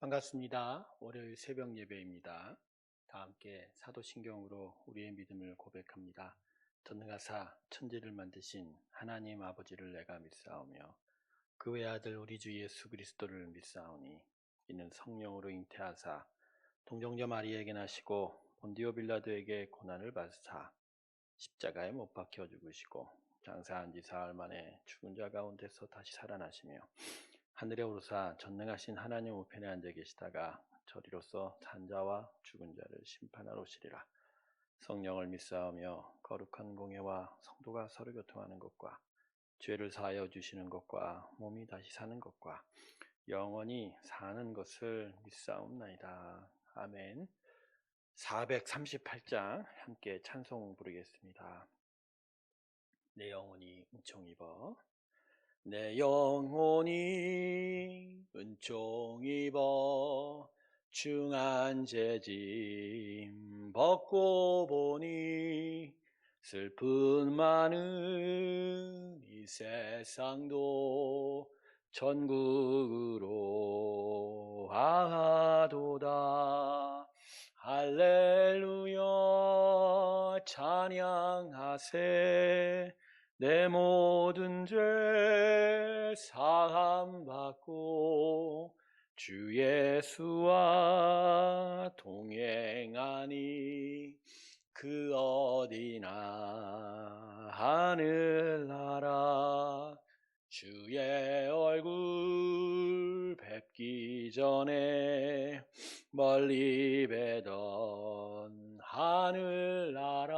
반갑습니다. 월요일 새벽 예배입니다. 다 함께 사도신경으로 우리의 믿음을 고백합니다. 전능하사 천지를 만드신 하나님 아버지를 내가 믿사오며 그 외 아들 우리 주 예수 그리스도를 믿사오니 이는 성령으로 잉태하사 동정녀 마리에게 나시고 본디오 빌라도에게 고난을 받으사 십자가에 못 박혀 죽으시고 장사한 지 사흘 만에 죽은 자 가운데서 다시 살아나시며 하늘에 오르사 전능하신 하나님 우편에 앉아 계시다가 저리로서 산자와 죽은 자를 심판하러 오시리라. 성령을 믿사오며 거룩한 공예와 성도가 서로 교통하는 것과 죄를 사하여 주시는 것과 몸이 다시 사는 것과 영원히 사는 것을 믿사옵나이다. 아멘. 438장 함께 찬송 부르겠습니다. 내 영혼이 은총 입어 내 영혼이 은총 입어 중한 재짐 벗고 보니 슬픈 많은 이 세상도 천국으로 하도다. 할렐루야. 찬양하세 내 모든 죄 사함 받고 주 예수와 동행하니 그 어디나 하늘나라. 주의 얼굴 뵙기 전에 멀리 뵈던 하늘나라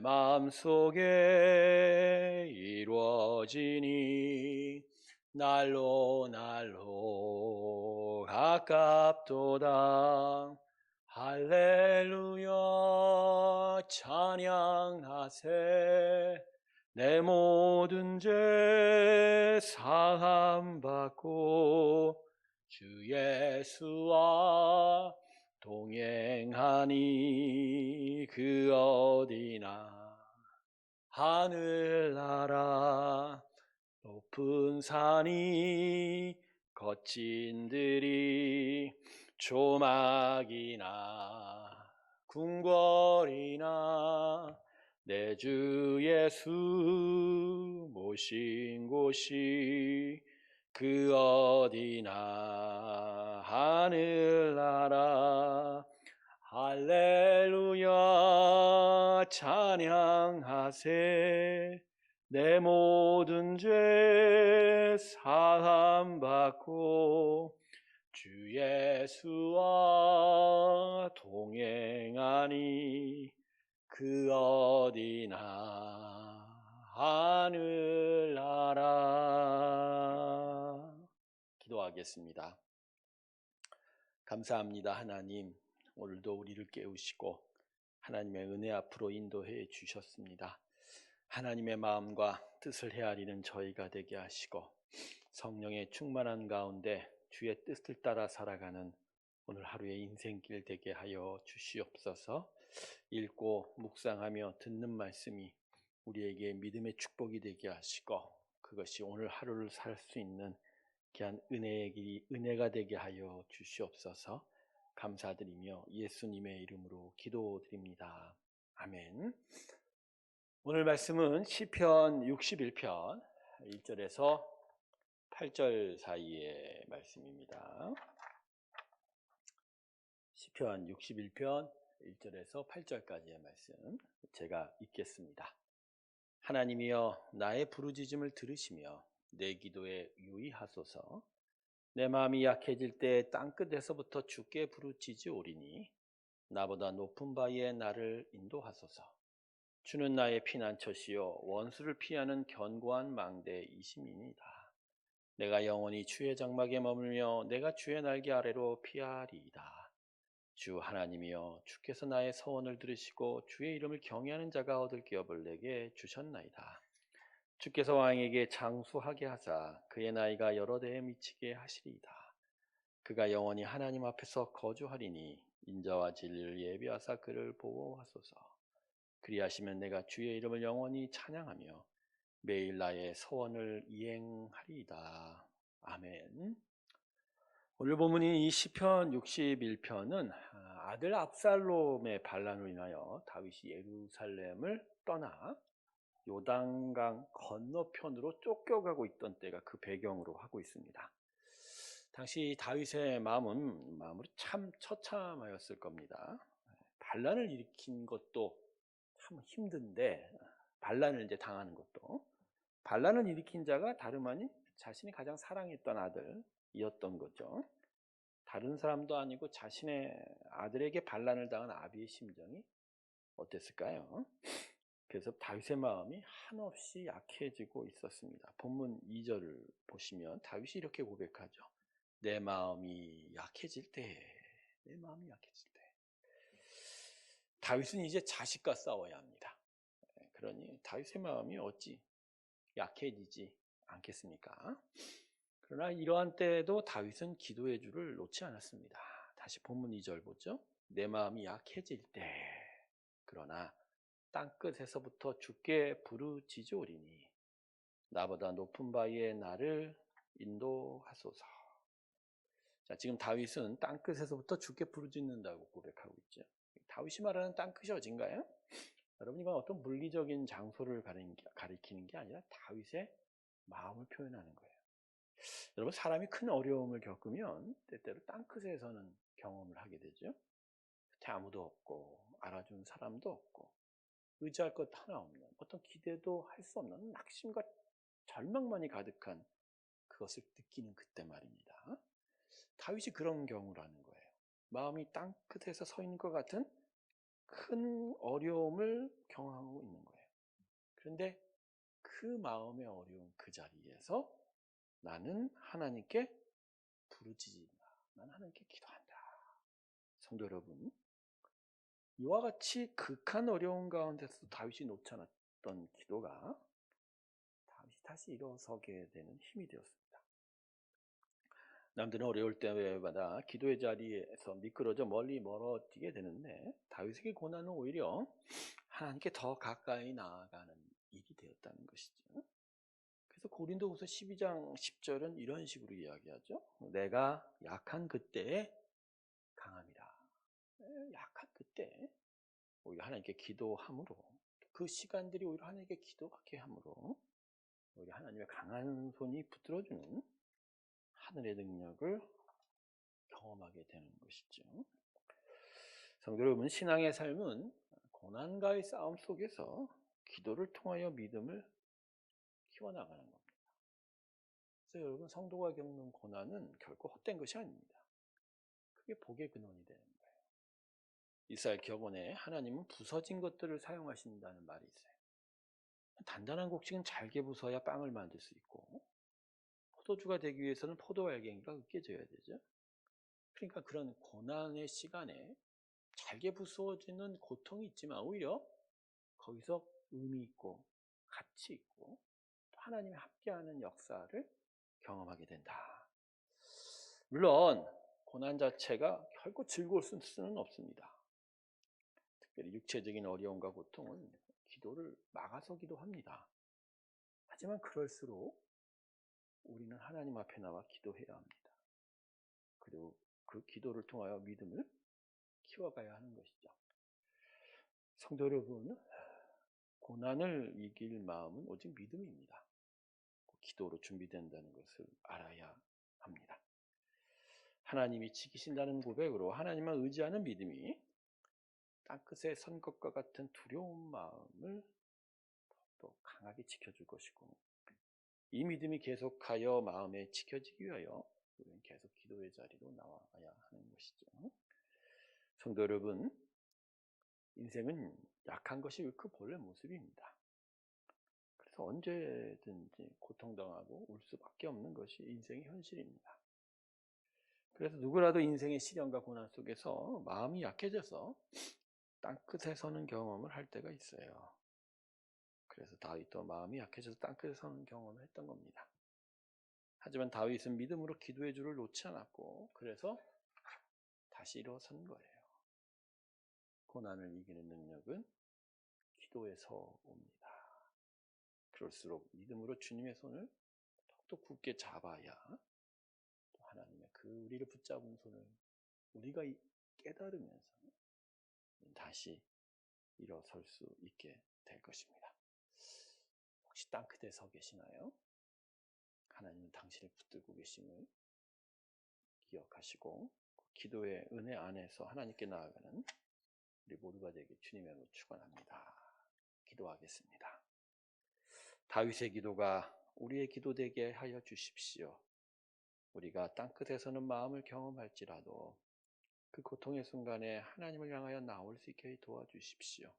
내 마음속에 이루어지니 날로 날로 가깝도다. 할렐루야 찬양하세. 내 모든 죄 사함 받고 주 예수와 동행하니 그 어디나 하늘나라 높은 산이 거친 들이 조막이나 궁궐이나 내 주 예수 모신 곳이 그 어디나 하늘나라. 할렐루야 찬양하세. 내 모든 죄 사함 받고 주 예수와 동행하니 그 어디나 하늘나라. 기도하겠습니다. 감사합니다 하나님. 오늘도 우리를 깨우시고 하나님의 은혜 앞으로 인도해 주셨습니다. 하나님의 마음과 뜻을 헤아리는 저희가 되게 하시고 성령의 충만한 가운데 주의 뜻을 따라 살아가는 오늘 하루의 인생길 되게 하여 주시옵소서. 읽고 묵상하며 듣는 말씀이 우리에게 믿음의 축복이 되게 하시고 그것이 오늘 하루를 살 수 있는 귀한 은혜의 길이 은혜가 되게 하여 주시옵소서. 감사드리며 예수님의 이름으로 기도드립니다. 아멘. 오늘 말씀은 시편 61편 1절에서 8절 사이의 말씀입니다. 시편 61편 1절에서 8절까지의 말씀 제가 읽겠습니다. 하나님이여 나의 부르짖음을 들으시며 내 기도에 유의하소서. 내 마음이 약해질 때 땅끝에서부터 주께 부르짖으오리니 나보다 높은 바위에 나를 인도하소서. 주는 나의 피난처시요 원수를 피하는 견고한 망대이심이니이다. 내가 영원히 주의 장막에 머물며 내가 주의 날개 아래로 피하리이다. 주 하나님이여 주께서 나의 서원을 들으시고 주의 이름을 경외하는 자가 얻을 기업을 내게 주셨나이다. 주께서 왕에게 장수하게 하사 그의 나이가 여러 대에 미치게 하시리이다. 그가 영원히 하나님 앞에서 거주하리니 인자와 진리를 예비하사 그를 보호하소서. 그리하시면 내가 주의 이름을 영원히 찬양하며 매일 나의 소원을 이행하리이다. 아멘. 오늘 본문인 이 시편 61편은 아들 압살롬의 반란으로 인하여 다윗이 예루살렘을 떠나 요단강 건너편으로 쫓겨가고 있던 때가 그 배경으로 하고 있습니다. 당시 다윗의 마음은 마음으로 참 처참하였을 겁니다. 반란을 일으킨 것도 참 힘든데 반란을 이제 당하는 것도 반란을 일으킨 자가 다름 아닌 자신이 가장 사랑했던 아들이었던 거죠. 다른 사람도 아니고 자신의 아들에게 반란을 당한 아비의 심정이 어땠을까요? 그래서 다윗의 마음이 한없이 약해지고 있었습니다. 본문 2절을 보시면 다윗이 이렇게 고백하죠. 내 마음이 약해질 때, 내 마음이 약해질 때. 다윗은 이제 자식과 싸워야 합니다. 그러니 다윗의 마음이 어찌 약해지지 않겠습니까? 그러나 이러한 때에도 다윗은 기도의 줄을 놓지 않았습니다. 다시 본문 2절 보죠. 내 마음이 약해질 때 그러나 땅끝에서부터 주께 부르짖으오리니 나보다 높은 바위에 나를 인도하소서. 자, 지금 다윗은 땅끝에서부터 주께 부르짖는다고 고백하고 있죠. 다윗이 말하는 땅끝이 어딘가요? 여러분 이건 어떤 물리적인 장소를 가리키는 게 아니라 다윗의 마음을 표현하는 거예요. 여러분 사람이 큰 어려움을 겪으면 때때로 땅끝에서는 경험을 하게 되죠. 아무도 없고 알아준 사람도 없고 의지할 것 하나 없는 어떤 기대도 할 수 없는 낙심과 절망만이 가득한 그것을 느끼는 그때 말입니다. 다윗이 그런 경우라는 거예요. 마음이 땅 끝에서 서 있는 것 같은 큰 어려움을 경험하고 있는 거예요. 그런데 그 마음의 어려운 그 자리에서 나는 하나님께 부르짖는다. 나는 하나님께 기도한다. 성도 여러분, 이와 같이 극한 어려운 가운데서 다윗이 놓쳐놨던 기도가 다윗이 다시 일어서게 되는 힘이 되었습니다. 남들은 어려울 때마다 기도의 자리에서 미끄러져 멀리 멀어지게 되는데 다윗에게 고난은 오히려 하나님께 더 가까이 나아가는 일이 되었다는 것이죠. 그래서 고린도후서 12장 10절은 이런 식으로 이야기하죠. 내가 약한 그때에 강함이라. 네, 약한 그때 오히려 하나님께 기도함으로 그 시간들이 오히려 하나님께 기도하게 함으로 오히려 하나님의 강한 손이 붙들어주는 하늘의 능력을 경험하게 되는 것이죠. 성도 여러분, 신앙의 삶은 고난과의 싸움 속에서 기도를 통하여 믿음을 키워나가는 겁니다. 그래서 여러분, 성도가 겪는 고난은 결코 헛된 것이 아닙니다. 그게 복의 근원이 되는. 이스라엘 격언에 하나님은 부서진 것들을 사용하신다는 말이 있어요. 단단한 곡식은 잘게 부숴야 빵을 만들 수 있고 포도주가 되기 위해서는 포도알갱이가 으깨져야 되죠. 그러니까 그런 고난의 시간에 잘게 부수어지는 고통이 있지만 오히려 거기서 의미 있고 가치 있고 또 하나님이 함께하는 역사를 경험하게 된다. 물론 고난 자체가 결코 즐거울 수는 없습니다. 육체적인 어려움과 고통은 기도를 막아서 기도 합니다. 하지만 그럴수록 우리는 하나님 앞에 나와 기도해야 합니다. 그리고 그 기도를 통하여 믿음을 키워가야 하는 것이죠. 성도 여러분, 고난을 이길 마음은 오직 믿음입니다. 기도로 준비된다는 것을 알아야 합니다. 하나님이 지키신다는 고백으로 하나님만 의지하는 믿음이 땅끝에 선 것과 같은 두려운 마음을 또 강하게 지켜줄 것이고 이 믿음이 계속하여 마음에 지켜지기 위하여 우리는 계속 기도의 자리로 나와야 하는 것이죠. 성도 여러분, 인생은 약한 것이 그 본래 모습입니다. 그래서 언제든지 고통당하고 울 수밖에 없는 것이 인생의 현실입니다. 그래서 누구라도 인생의 시련과 고난 속에서 마음이 약해져서 땅끝에 서는 경험을 할 때가 있어요. 그래서 다윗도 마음이 약해져서 땅끝에 서는 경험을 했던 겁니다. 하지만 다윗은 믿음으로 기도의 줄을 놓지 않았고 그래서 다시 일어선 거예요. 고난을 이기는 능력은 기도에서 옵니다. 그럴수록 믿음으로 주님의 손을 더욱더 굳게 잡아야 하나님의 그 우리를 붙잡은 손을 우리가 이- 깨달으면서 다시 일어설 수 있게 될 것입니다. 혹시 땅끝에 서 계시나요? 하나님은 당신을 붙들고 계심을 기억하시고 기도의 은혜 안에서 하나님께 나아가는 우리 모두가 되길 주님의 이름으로 축원합니다. 기도하겠습니다. 다윗의 기도가 우리의 기도 되게 하여 주십시오. 우리가 땅끝에서는 마음을 경험할지라도 그 고통의 순간에 하나님을 향하여 나올 수 있게 도와주십시오.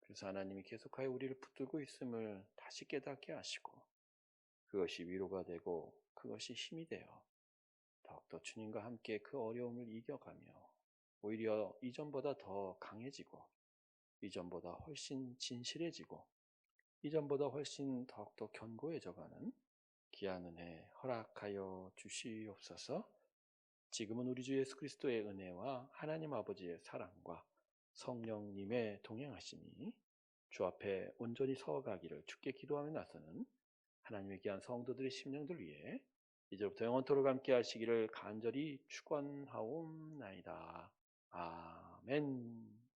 그래서 하나님이 계속하여 우리를 붙들고 있음을 다시 깨닫게 하시고 그것이 위로가 되고 그것이 힘이 되어 더욱더 주님과 함께 그 어려움을 이겨가며 오히려 이전보다 더 강해지고 이전보다 훨씬 진실해지고 이전보다 훨씬 더욱더 견고해져가는 귀한 은혜 허락하여 주시옵소서. 지금은 우리 주 예수 그리스도의 은혜와 하나님 아버지의 사랑과 성령님의 동행하심이 주 앞에 온전히 서가기를 주께 기도하며 나서는 하나님의 귀한 성도들의 심령들 위해 이제부터 영원토록 함께 하시기를 간절히 축원하옵나이다. 아멘.